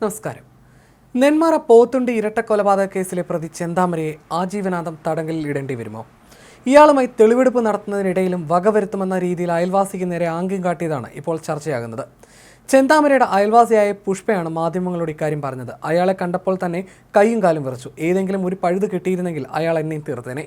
നമസ്കാരം. നെന്മാറ പോത്തുണ്ടി ഇരട്ട കൊലപാതക കേസിലെ പ്രതി ചെന്താമരയെ ആജീവനാന്തം തടങ്കലിൽ ഇടേണ്ടി വരുമോ? ഇയാളുമായി തെളിവെടുപ്പ് നടത്തുന്നതിനിടയിലും വകവരുത്തുമെന്ന രീതിയിൽ അയൽവാസിക്ക് നേരെ ആംഗ്യം കാട്ടിയതാണ് ഇപ്പോൾ ചർച്ചയാകുന്നത്. ചെന്താമരയുടെ അയൽവാസിയായ പുഷ്പയാണ് മാധ്യമങ്ങളോട് ഇക്കാര്യം പറഞ്ഞത്. അയാളെ കണ്ടപ്പോൾ തന്നെ കൈയും കാലും വിറച്ചു. ഏതെങ്കിലും ഒരു പഴുത് കിട്ടിയിരുന്നെങ്കിൽ അയാൾ എന്നെയും തീർത്തേനെ.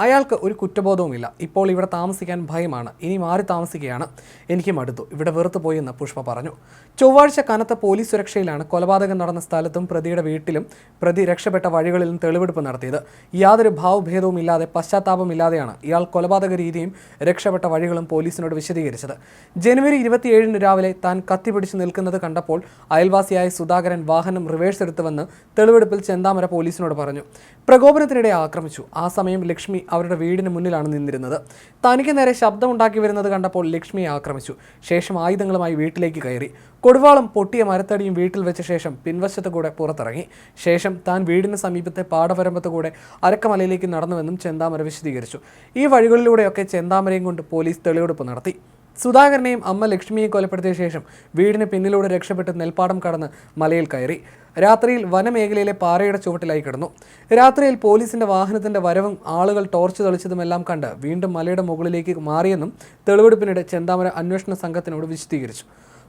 അയാൾക്ക് ഒരു കുറ്റബോധവുമില്ല. ഇപ്പോൾ ഇവിടെ താമസിക്കാൻ ഭയമാണ്. ഇനി മാറി താമസിക്കുകയാണ്. എനിക്ക് മടുത്തു ഇവിടെ വെറുത്തു പോയെന്ന് പുഷ്പ പറഞ്ഞു. ചൊവ്വാഴ്ച കനത്ത പോലീസ് സുരക്ഷയിലാണ് കൊലപാതകം നടന്ന സ്ഥലത്തും പ്രതിയുടെ വീട്ടിലും പ്രതി രക്ഷപ്പെട്ട വഴികളിലും തെളിവെടുപ്പ് നടത്തിയത്. യാതൊരു ഭാവഭേദവും ഇല്ലാതെ പശ്ചാത്താപമില്ലാതെയാണ് ഇയാൾ കൊലപാതക രീതിയും രക്ഷപ്പെട്ട വഴികളും പോലീസിനോട് വിശദീകരിച്ചത്. ജനുവരി ഇരുപത്തിയേഴിന് രാവിലെ താൻ കത്തിപിടിച്ച് നിൽക്കുന്നത് കണ്ടപ്പോൾ അയൽവാസിയായ സുധാകരൻ വാഹനം റിവേഴ്സ് എടുത്തുവെന്ന് തെളിവെടുപ്പിൽ ചെന്താമര പോലീസിനോട് പറഞ്ഞു. പ്രകോപനത്തിനിടെ ആക്രമിച്ചു. ആ സമയം ലക്ഷ്മി അവരുടെ വീടിന് മുന്നിലാണ് നിന്നിരുന്നത്. തനിക്ക് നേരെ ശബ്ദമുണ്ടാക്കി വരുന്നത് കണ്ടപ്പോൾ ലക്ഷ്മിയെ ആക്രമിച്ചു. ശേഷം ആയുധങ്ങളുമായി വീട്ടിലേക്ക് കയറി. കൊടുവാളം പൊട്ടിയ മരത്തടിയും വീട്ടിൽ വെച്ച ശേഷം പിൻവശത്ത് കൂടെ പുറത്തിറങ്ങി. ശേഷം താൻ വീടിന് സമീപത്തെ പാടവരമ്പത്ത് കൂടെ അരക്കമലയിലേക്ക് നടന്നുവെന്നും ചെന്താമര വിശദീകരിച്ചു. ഈ വഴികളിലൂടെയൊക്കെ ചെന്താമരയും കൊണ്ട് പോലീസ് തെളിവെടുപ്പ് നടത്തി. സുധാകരനെയും അമ്മ ലക്ഷ്മിയെയും കൊലപ്പെടുത്തിയ ശേഷം വീടിന് പിന്നിലൂടെ രക്ഷപ്പെട്ട് നെൽപ്പാടം കടന്ന് മലയിൽ കയറി. രാത്രിയിൽ വനമേഖലയിലെ പാറയുടെ ചുവട്ടിലായി കിടന്നു. രാത്രിയിൽ പോലീസിന്റെ വാഹനത്തിന്റെ വരവും ആളുകൾ ടോർച്ച് തെളിച്ചതുമെല്ലാം കണ്ട് വീണ്ടും മലയുടെ മുകളിലേക്ക് മാറിയെന്നും തെളിവെടുപ്പിനിടെ ചെന്താമര അന്വേഷണ സംഘത്തിനോട് വിശദീകരിച്ചു.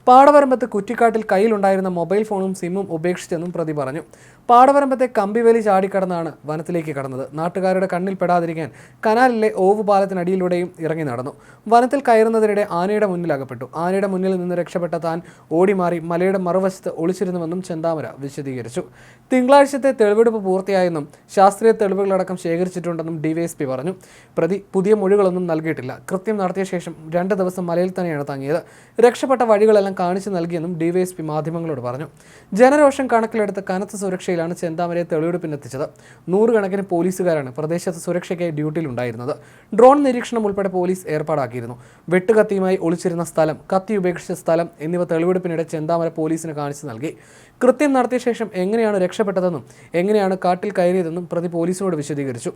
പാടവരമ്പത്ത് കുറ്റിക്കാട്ടിൽ കയ്യിലുണ്ടായിരുന്ന മൊബൈൽ ഫോണും സിമ്മും ഉപേക്ഷിച്ചെന്നും പ്രതി പറഞ്ഞു. പാടവരമ്പത്തെ കമ്പിവേലി ചാടിക്കടന്നാണ് വനത്തിലേക്ക് കടന്നത്. നാട്ടുകാരുടെ കണ്ണിൽ പെടാതിരിക്കാൻ കനാലിലെ ഓവുപാലത്തിനടിയിലൂടെയും ഇറങ്ങി നടന്നു. വനത്തിൽ കയറുന്നതിനിടെ ആനയുടെ മുന്നിൽ അകപ്പെട്ടു. ആനയുടെ മുന്നിൽ നിന്ന് രക്ഷപ്പെട്ട താൻ ഓടി മാറി മലയുടെ മറുവശത്ത് ഒളിച്ചിരുന്നുവെന്നും ചെന്താമര വിശദീകരിച്ചു. തിങ്കളാഴ്ചത്തെ തെളിവെടുപ്പ് പൂർത്തിയായെന്നും ശാസ്ത്രീയ തെളിവുകളടക്കം ശേഖരിച്ചിട്ടുണ്ടെന്നും ഡിവൈഎസ്പി പറഞ്ഞു. പ്രതി പുതിയ മൊഴികളൊന്നും നൽകിയിട്ടില്ല. കൃത്യം നടത്തിയ ശേഷം രണ്ട് ദിവസം മലയിൽ തന്നെയാണ് തങ്ങിയത്. രക്ഷപ്പെട്ട വഴികളെല്ലാം കാണിച്ചു നൽകിയെന്നും ഡിവൈഎസ്പി മാധ്യമങ്ങളോട് പറഞ്ഞു. ജനരോഷം കണക്കിലെടുത്ത് കനത്ത സുരക്ഷയിലാണ് ചെന്താമരയെ തെളിവെടുപ്പിനെത്തിച്ചത്. നൂറുകണക്കിന് പോലീസുകാരാണ് പ്രദേശത്ത് സുരക്ഷയ്ക്കായി ഡ്യൂട്ടിയിലുണ്ടായിരുന്നത്. ഡ്രോൺ നിരീക്ഷണം ഉൾപ്പെടെ പോലീസ് ഏർപ്പാടാക്കിയിരുന്നു. വെട്ടുകത്തിയുമായി ഒളിച്ചിരുന്ന സ്ഥലം കത്തി ഉപേക്ഷിച്ച സ്ഥലം എന്നിവ തെളിവെടുപ്പിനിടെ ചെന്താമര പോലീസിന് കാണിച്ചു നൽകി. കൃത്യം നടത്തിയ ശേഷം എങ്ങനെയാണ് രക്ഷപ്പെട്ടതെന്നും എങ്ങനെയാണ് കാട്ടിൽ കയറിയതെന്നും പ്രതി പോലീസിനോട് വിശദീകരിച്ചു.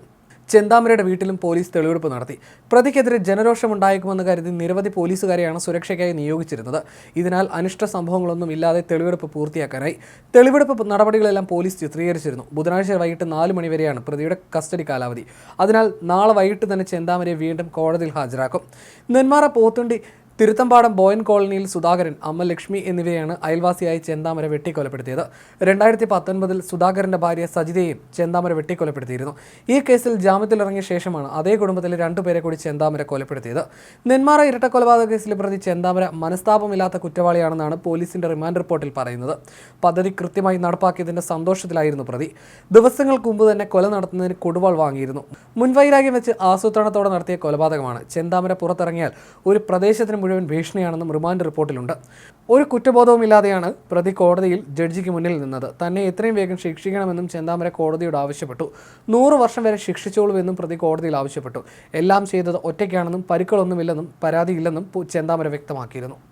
ചെന്താമരയുടെ വീട്ടിലും പോലീസ് തെളിവെടുപ്പ് നടത്തി. പ്രതിക്കെതിരെ ജനരോഷമുണ്ടായേക്കുമെന്ന് കരുതി നിരവധി പോലീസുകാരെയാണ് സുരക്ഷയ്ക്കായി നിയോഗിച്ചിരുന്നത്. ഇതിനാൽ അനിഷ്ട സംഭവങ്ങളൊന്നും ഇല്ലാതെ തെളിവെടുപ്പ് പൂർത്തിയാക്കാനായി. തെളിവെടുപ്പ് നടപടികളെല്ലാം പോലീസ് ചിത്രീകരിച്ചിരുന്നു. ബുധനാഴ്ച വൈകിട്ട് നാല് മണിവരെയാണ് പ്രതിയുടെ കസ്റ്റഡി കാലാവധി. അതിനാൽ നാളെ വൈകിട്ട് തന്നെ ചെന്താമരയെ വീണ്ടും കോടതിയിൽ ഹാജരാക്കും. നെന്മാറ പോത്തുണ്ടി തിരുത്തമ്പാടം ബോയൻ കോളനിയിൽ സുധാകരൻ അമ്മ ലക്ഷ്മി എന്നിവരെയാണ് അയൽവാസിയായി ചെന്താമര വെട്ടിക്കൊലപ്പെടുത്തിയത്. രണ്ടായിരത്തി പത്തൊൻപതിൽ സുധാകരന്റെ ഭാര്യ സജിതയെയും ചെന്താമര വെട്ടിക്കൊലപ്പെടുത്തിയിരുന്നു. ഈ കേസിൽ ജാമ്യത്തിലിറങ്ങിയ ശേഷമാണ് അതേ കുടുംബത്തിലെ രണ്ടുപേരെ കൂടി ചെന്താമര കൊലപ്പെടുത്തിയത്. നെന്മാറ ഇരട്ടക്കൊലപാതക കേസിലെ പ്രതി ചെന്താമര മനസ്താപമില്ലാത്ത കുറ്റവാളിയാണെന്നാണ് പോലീസിന്റെ റിമാൻഡ് റിപ്പോർട്ടിൽ പറയുന്നത്. പദ്ധതി കൃത്യമായി നടപ്പാക്കിയതിന്റെ സന്തോഷത്തിലായിരുന്നു പ്രതി. ദിവസങ്ങൾക്ക് മുമ്പ് തന്നെ കൊല നടത്തുന്നതിന് കൊടുവാൾ വാങ്ങിയിരുന്നു. മുൻവൈരാഗ്യം വെച്ച് ആസൂത്രണത്തോടെ നടത്തിയ കൊലപാതകമാണ് ചെന്താമര പുറത്തിറങ്ങിയാൽ ഒരു പ്രദേശത്തിന് മുഴുവൻ ഭീഷണിയാണെന്നും റിമാൻഡ് റിപ്പോർട്ടിലുണ്ട്. ഒരു കുറ്റബോധവുമില്ലാതെയാണ് പ്രതി കോടതിയിൽ ജഡ്ജിക്ക് മുന്നിൽ നിന്നത്. തന്നെ എത്രയും വേഗം ശിക്ഷിക്കണമെന്നും ചെന്താമര കോടതിയോട് ആവശ്യപ്പെട്ടു. നൂറ് വർഷം വരെ ശിക്ഷിച്ചോളൂ എന്നും പ്രതി കോടതിയിൽ ആവശ്യപ്പെട്ടു. എല്ലാം ചെയ്തത് ഒറ്റയ്ക്കാണെന്നും പരുക്കളൊന്നുമില്ലെന്നും പരാതിയില്ലെന്നും ചെന്താമര വ്യക്തമാക്കിയിരുന്നു.